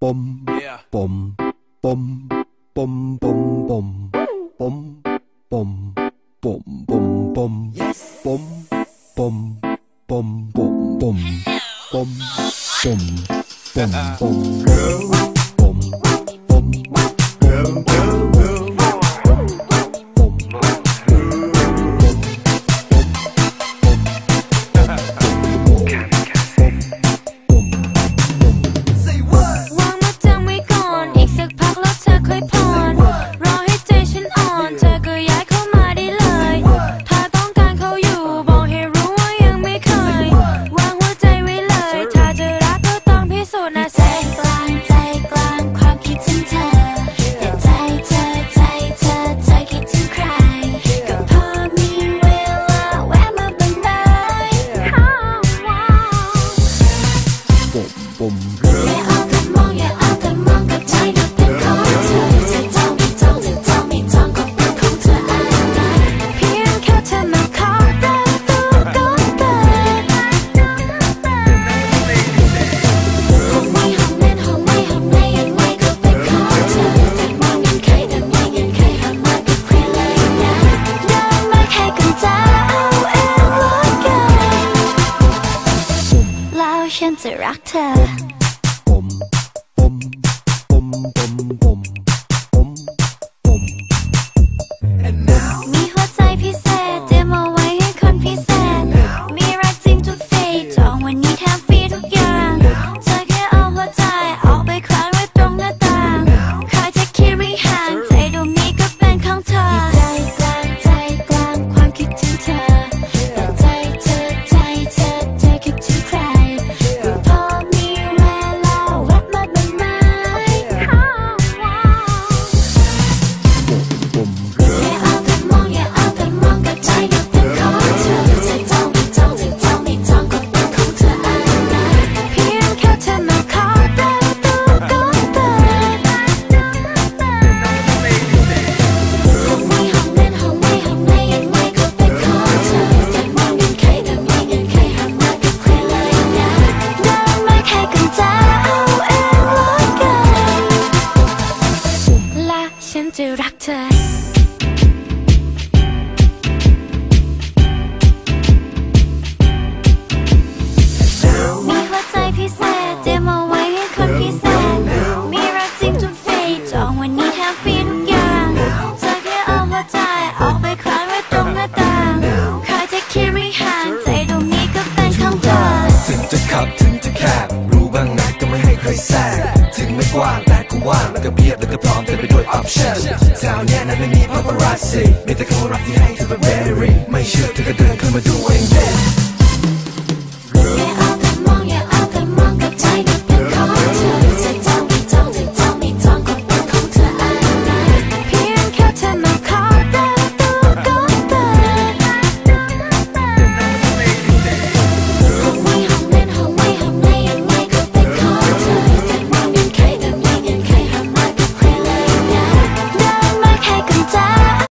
bum yeah. bum bum bum bum bum. Bum bum bum bum bum. Yes. bum bum bum bum bum. Bum bum bum bum. Girl pussy. oceans are rocked. พิเศษเตรีมเอาไว้ให้คนพิเศษ มีรักจริงจนฟยจองวันนี้แทบฟรีทุกอย่างจธอแค่เอามาจ่ายออกไปคลานไว้ตรงหน้าต่างใครจะคิดไม่ห่างใจตรงนี้ก็เป็นของเธอถึงจะขับถึงจะแคบรู้บ้างนะก็ไม่ให้ใครแทรกถึงไม่กว้างแต่ก็ว่างแล้วก็เพียบแล้วก็พร้อมเต็มไปด้วยออปชั่นแถวเนี้ยนะไม่มีพาปารัสซี่มีแต่คนรักที่ให้เธอเป็นเบอร์รี่ไม่เชื่อเธอก็เดินเข้ามาดูเองเด้